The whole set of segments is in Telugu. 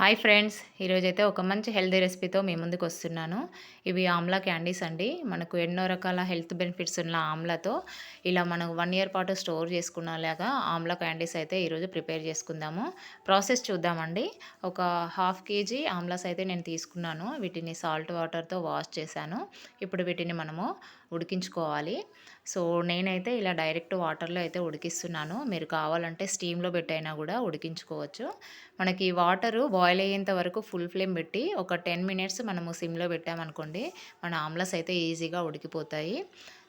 హాయ్ ఫ్రెండ్స్ ఈరోజైతే ఒక మంచి హెల్తీ రెసిపీతో మీ ముందుకు వస్తున్నాను. ఇవి ఆమ్లా క్యాండీస్ అండి. మనకు ఎన్నో రకాల హెల్త్ బెనిఫిట్స్ ఉన్న ఆమ్లాతో ఇలా మనం వన్ ఇయర్ పాటు స్టోర్ చేసుకునేలాగా ఆమ్లా క్యాండీస్ అయితే ఈరోజు ప్రిపేర్ చేసుకుందాము. ప్రాసెస్ చూద్దామండి. ఒక హాఫ్ కేజీ ఆమ్లాస్ అయితే నేను తీసుకున్నాను. వీటిని సాల్ట్ వాటర్తో వాష్ చేశాను. ఇప్పుడు వీటిని మనము ఉడికించుకోవాలి. సో నేనైతే ఇలా డైరెక్ట్ వాటర్లో అయితే ఉడికిస్తున్నాను. మీరు కావాలంటే స్టీమ్లో పెట్టైనా కూడా ఉడికించుకోవచ్చు. మనకి వాటరు బాయిల్ అయ్యేంత వరకు ఫుల్ ఫ్లేమ్ పెట్టి ఒక టెన్ మినిట్స్ మనము సిమ్లో పెట్టామనుకోండి మన ఆమ్లస్ అయితే ఈజీగా ఉడికిపోతాయి.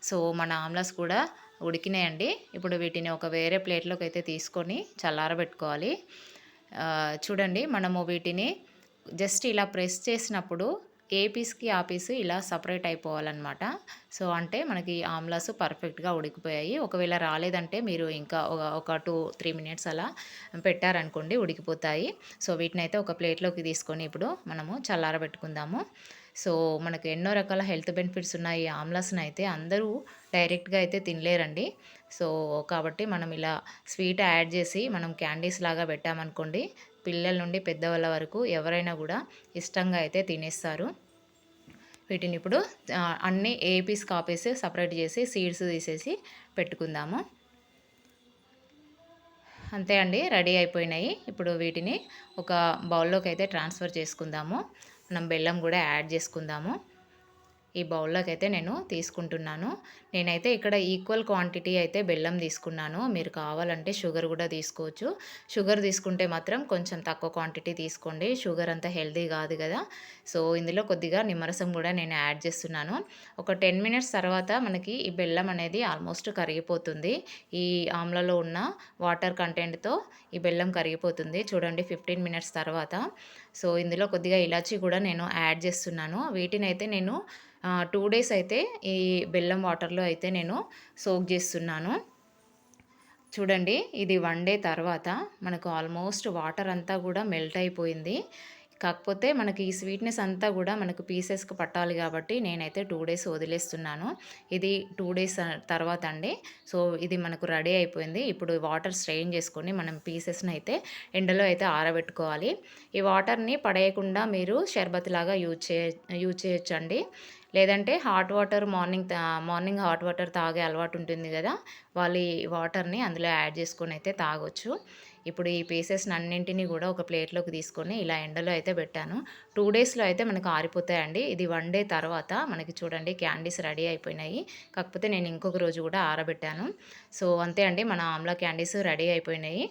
సో మన ఆమ్లస్ కూడా ఉడికినాయండి. ఇప్పుడు వీటిని ఒక వేరే ప్లేట్లోకి అయితే తీసుకొని చల్లారబెట్టుకోవాలి. చూడండి మనము వీటిని జస్ట్ ఇలా ప్రెస్ చేసినప్పుడు ఏ పీస్కి ఆ పీసు ఇలా సపరేట్ అయిపోవాలన్నమాట. సో అంటే మనకి ఆమ్లాస్ పర్ఫెక్ట్గా ఉడికిపోయాయి. ఒకవేళ రాలేదంటే మీరు ఇంకా ఒక టూ త్రీ మినిట్స్ అలా పెట్టారనుకోండి ఉడికిపోతాయి. సో వీటిని అయితే ఒక ప్లేట్లోకి తీసుకొని ఇప్పుడు మనము చల్లారబెట్టుకుందాము. సో మనకు ఎన్నో రకాల హెల్త్ బెనిఫిట్స్ ఉన్నాయి ఆమ్లాస్ని అయితే అందరూ డైరెక్ట్గా అయితే తినలేరండి. సో కాబట్టి మనం ఇలా స్వీట్ యాడ్ చేసి మనం క్యాండీస్ లాగా పెట్టామనుకోండి పిల్లల నుండి పెద్దవాళ్ళ వరకు ఎవరైనా కూడా ఇష్టంగా అయితే తినేస్తారు. వీటిని ఇప్పుడు అన్నీ ఏ పీస్ కాపేసి సపరేట్ చేసి సీడ్స్ తీసేసి పెట్టుకుందాము. అంతే అండి రెడీ అయిపోయినాయి. ఇప్పుడు వీటిని ఒక బౌల్లోకి అయితే ట్రాన్స్ఫర్ చేసుకుందాము. మనం బెల్లం కూడా యాడ్ చేసుకుందాము. ఈ బౌల్లోకి అయితే నేను తీసుకుంటున్నాను. నేనైతే ఇక్కడ ఈక్వల్ క్వాంటిటీ అయితే బెల్లం తీసుకున్నాను. మీరు కావాలంటే షుగర్ కూడా తీసుకోవచ్చు. షుగర్ తీసుకుంటే మాత్రం కొంచెం తక్కువ క్వాంటిటీ తీసుకోండి. షుగర్ అంత హెల్దీ కాదు కదా. సో ఇందులో కొద్దిగా నిమ్మరసం కూడా నేను యాడ్ చేస్తున్నాను. ఒక టెన్ మినిట్స్ తర్వాత మనకి ఈ బెల్లం అనేది ఆల్మోస్ట్ కరిగిపోతుంది. ఈ ఆమ్లలో ఉన్న వాటర్ కంటెంట్తో ఈ బెల్లం కరిగిపోతుంది. చూడండి ఫిఫ్టీన్ మినిట్స్ తర్వాత. సో ఇందులో కొద్దిగా ఇలాచీ కూడా నేను యాడ్ చేస్తున్నాను. వీటిని అయితే నేను టూ డేస్ అయితే ఈ బెల్లం వాటర్లో అయితే నేను సోక్ చేస్తున్నాను. చూడండి ఇది వన్ డే తర్వాత మనకు ఆల్మోస్ట్ వాటర్ అంతా కూడా మెల్ట్ అయిపోయింది. కాకపోతే మనకి ఈ స్వీట్నెస్ అంతా కూడా మనకు పీసెస్కి పట్టాలి కాబట్టి నేనైతే టూ డేస్ వదిలేస్తున్నాను. ఇది టూ డేస్ తర్వాత అండి. సో ఇది మనకు రెడీ అయిపోయింది. ఇప్పుడు వాటర్ స్ట్రెయిన్ చేసుకొని మనం పీసెస్ని అయితే ఎండలో అయితే ఆరబెట్టుకోవాలి. ఈ వాటర్ని పడేయకుండా మీరు షర్బత్ లాగా యూజ్ చే యూజ్ చేయొచ్చండి. లేదంటే hot water morning morning hot water తాగే అలవాటు ఉంటుంది కదా వాళ్ళు ఈ వాటర్ని అందులో యాడ్ చేసుకొని అయితే తాగొచ్చు. ఇప్పుడు ఈ పీసెస్ అన్నింటినీ కూడా ఒక ప్లేట్లోకి తీసుకొని ఇలా ఎండలో అయితే పెట్టాను. టూ డేస్లో అయితే మనకు ఆరిపోతాయండి. ఇది వన్ డే తర్వాత మనకి చూడండి క్యాండీస్ రెడీ అయిపోయినాయి. కాకపోతే నేను ఇంకొక రోజు కూడా ఆరబెట్టాను. సో అంతే అండి మన ఆమ్లా క్యాండీస్ రెడీ అయిపోయినాయి.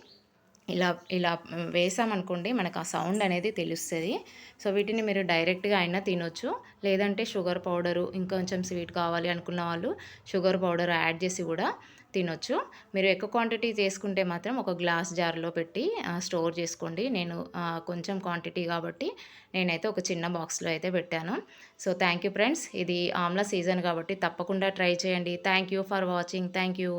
ఇలా ఇలా వేసామనుకోండి మనకు ఆ సౌండ్ అనేది తెలుస్తుంది. సో వీటిని మీరు డైరెక్ట్గా అయినా తినొచ్చు. లేదంటే షుగర్ పౌడరు ఇంకొంచెం స్వీట్ కావాలి అనుకున్న వాళ్ళు షుగర్ పౌడర్ యాడ్ చేసి కూడా తినొచ్చు. మీరు ఎక్కువ క్వాంటిటీ చేసుకుంటే మాత్రం ఒక గ్లాస్ జార్లో పెట్టి స్టోర్ చేసుకోండి. నేను కొంచెం క్వాంటిటీ కాబట్టి నేనైతే ఒక చిన్న బాక్స్లో అయితే పెట్టాను. So thank you friends. ఇది ఆమ్లా సీజన్ కాబట్టి తప్పకుండా ట్రై చేయండి. Thank you for watching. Thank you